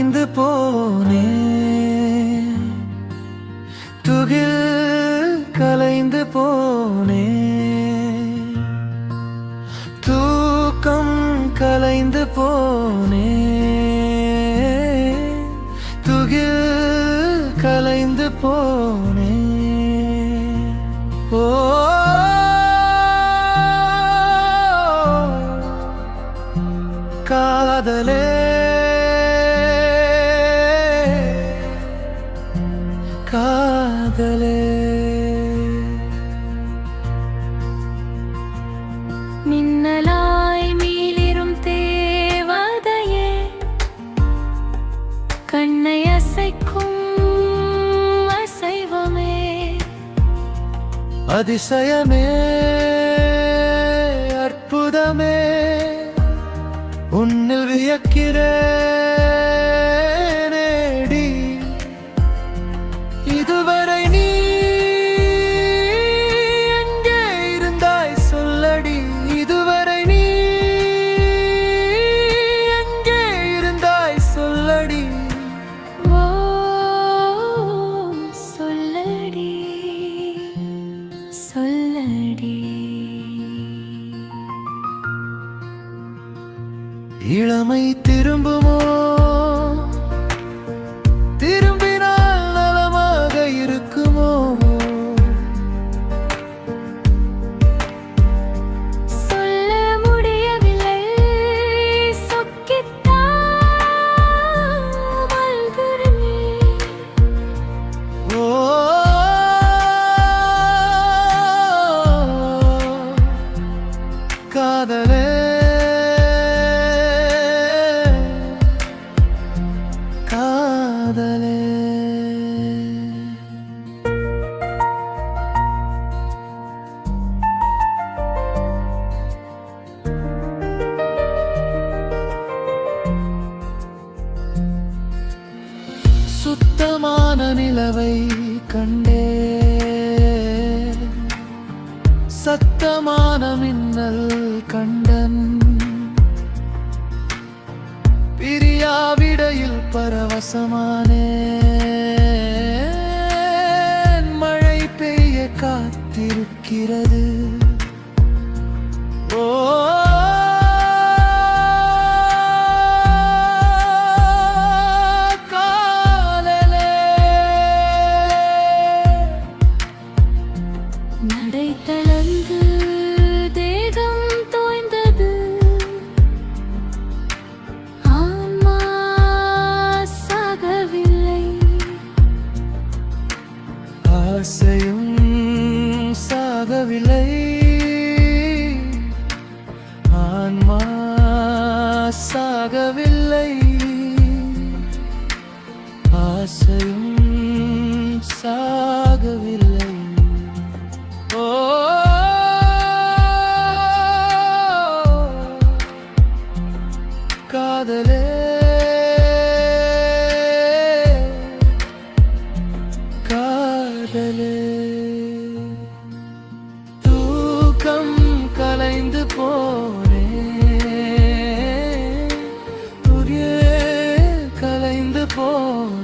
தொலைந்து போனே. துகில் கலைந்து போனே. தூக்கம் கலைந்து போனே. கண்ணை அசைக்கும் அசைவமே. அதிசயமே அற்புதமே. உன்னில் வியக்கிறேனேடி. இது இளமை திரும்புமோ? சுத்தமான நிலவை கண்டே. சத்தமான மின்னல் கண்டன். பிரியாவிடையில் பரவசமானே. மழை பெய்ய காத்திருக்கிறது. ஓ சாகவில்லை ஆசையும் சாகவில்லை. ஓ காதலே. காதலே. தூக்கம் கலைந்து போன கலைந்து